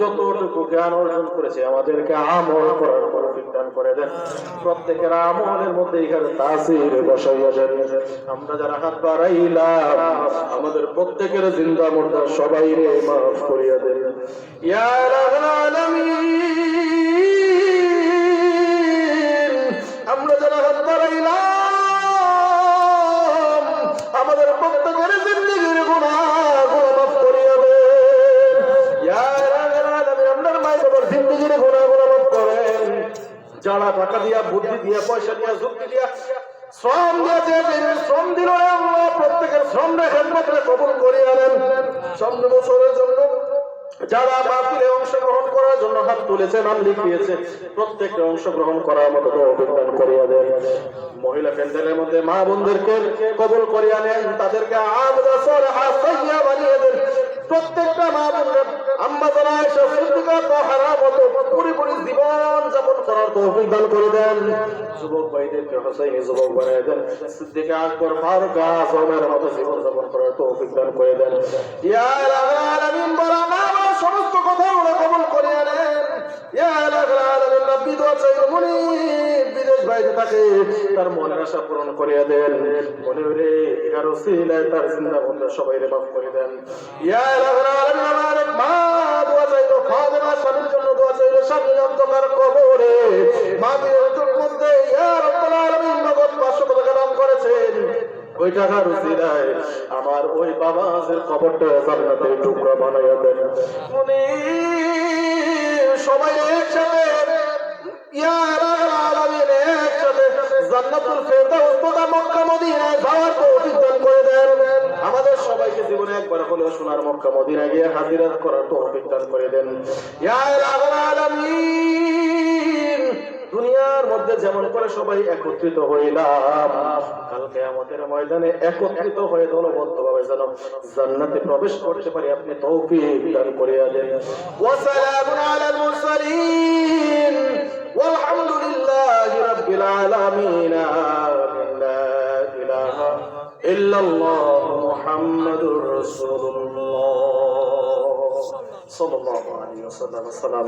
যতটুকু জ্ঞান অর্জন করেছে, আমাদেরকে আমল করার পর বিজ্ঞান করে দেন। প্রত্যেকের আমলের মধ্যে এখানে তাসির বসাইয়া আমরা যারা হাত বাড়াইলাম, আমাদের প্রত্যেকের জিন্দা মর্দা সবাই রে মাফ করিয়া দেন। ইয়া যারা টাকা দিয়া, বুদ্ধি দিয়া, পয়সা দিয়া, যুক্তি দিয়া, শ্রম শ্রম দিল প্রত্যেকের শ্রম কবুল করিয়া নেন। সামনে বছরের জন্য যারা বাতিলে অংশগ্রহণ করার জন্য হাত নাম লিখিয়েছে অংশগ্রহণ করার মতো অভিজ্ঞান করিয়া দেন। মহিলা প্যান্ডেলের মধ্যে মা বোনদেরকে কবুল করিয়া নেন, তাদেরকে আমদা সর হাসাইয়া বানিয়ে দেন। প্রত্যেকটা মা বোনদের আম্মা যারা এসে মতো জীবন যাপন করার তৌফিক দান করে দেন। যুবক ভাইদেরকে হোসাইনি যুবক বানিয়ে দেন সিদ্দিকা আকবর ফারুক আজমের মতো জীবন যাপন করার তৌফিক দান করে দেন। ইয়া আলামিন আমার সমস্ত কথাগুলো কবুল করিয়া নেন। ইয়া আলামিন দোয়া মনি বিদেশ থাকে, তার মনের আশা পূরণ করিয়া দেন। মনে রে ইহার ওসিলায় তার জিন্দা বন্ধ সবাই রে মাফ করে দেন। ইয়া রাব্বাল আলামিন, আমার মা দোয়া ওই টাকার উসিলায় আমার ওই বাবা আজের কবরটা জান্নাতের টুকরা বানাইয়া দেন। উনি সবাই একসাথে মদিনায় করে দেন। আমাদের সবাইকে জীবনে একবার হলেও সোনার মক্কা মদিনা গিয়ে হাজিরাত করার তৌফিক দান করে দেন। ইয়া আলামিন মধ্যে যেমন করে সবাই একত্রিত হইলাম কালকে আমাদের ময়দানে একত্রিত হয়ে দলবদ্ধ ভাবে যেন জান্নাতে প্রবেশ করতে পারি, আপনি তৌফিক দান করিয়া দেন। ওয়াসালামুন রাব্বিল আলামিন, লা ইলাহা ইল্লাল্লাহ মুহাম্মাদুর রাসূলুল্লাহ। সাল্লাল্লাহু আলাইহি ওয়াসাল্লাম